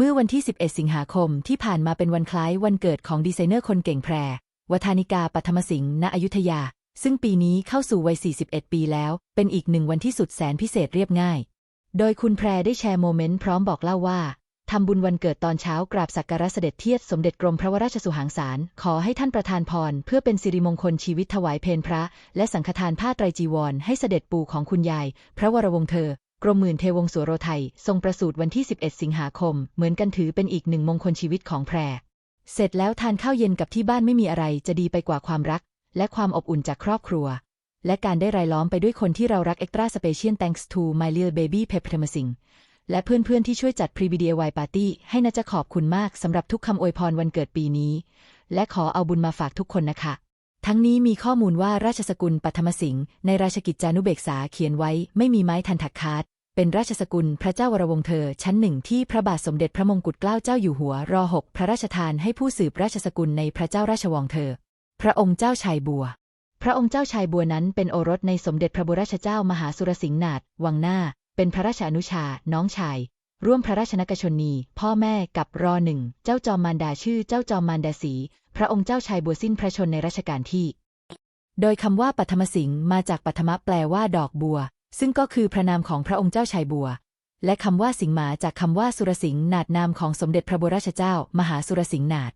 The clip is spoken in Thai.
เมื่อวันที่ 11 สิงหาคมที่ผ่านมาเป็นวันคล้ายวันเกิดของดีไซเนอร์คนเก่งแพร วัฒนิกาปัทมสิงห์ณอยุธยา ซึ่งปีนี้เข้าสู่วัย 41 ปีแล้ว เป็นอีกหนึ่งวันที่สุดแสนพิเศษเรียบง่าย โดยคุณแพรได้แชร์โมเมนต์พร้อมบอกเล่าว่าทำบุญวันเกิดตอนเช้ากราบสักการะเสด็จเทียบสมเด็จกรมพระวราชสุหางสารขอให้ท่านประทานพร เพื่อเป็นสิริมงคลชีวิตถวายเพลพระ และสังฆทานผ้าไตรจีวร ให้เสด็จปู่ของคุณยาย พระวรวงเธอ กรมหมื่นเทวงศ์สุโรไทย ทรงประสูติวันที่ 11 สิงหาคม เหมือนกันถือเป็นอีกหนึ่งมงคลชีวิตของแพร เสร็จแล้วทานข้าวเย็นกับที่บ้านไม่มีอะไรจะดีไปกว่าความรัก และความอบอุ่นจากครอบครัว และการได้รายล้อมไปด้วยคนที่เรารัก Extra Special Thanks to my little baby p e p r m a s i n g และเพื่อนๆที่ช่วยจัด Pre DIY Party ให้นะจะขอบคุณมากสำหรับทุกคำอวยพรวันเกิดปีนี้ และขอเอาบุญมาฝากทุกคนนะคะ ทั้งนี้มีข้อมูลว่าราชสกุลปัทมสิงห์ในราชกิจจานุเบกษาเขียนไว้ไม่มีไม้ทันถักคาดเป็นราชสกุลพระเจ้าวรวงเธอ ชั้นหนึ่งที่พระบาทสมเด็จพระมงกุฎเกล้าเจ้าอยู่หัวรอหกพระราชทานให้ผู้สืบราชสกุลในพระเจ้าราชวงเธอ พระองค์เจ้าชายบัว พระองค์เจ้าชายบัวนั้นเป็นโอรสในสมเด็จพระบุราชเจ้ามหาสุรสิงห์นาถวังหน้า เป็นพระราชอนุชา น้องชาย ร่วมพระราชนกชนี พ่อแม่กับรอหนึ่ง เจ้าจอมมารดาชื่อเจ้าจอมมารดาสี พระองค์เจ้าชายบัวสิ้นพระชนในรัชกาลที่ โดยคำว่าปัทมสิงห์มาจากปัทมะแปลว่าดอกบัว ซึ่งก็คือพระนามของพระองค์เจ้าชายบัว และคำว่าสิงหมาจากคำว่าสุรสิงห์นาดนามของสมเด็จพระบรมราชเจ้า มหาสุรสิงห์นาด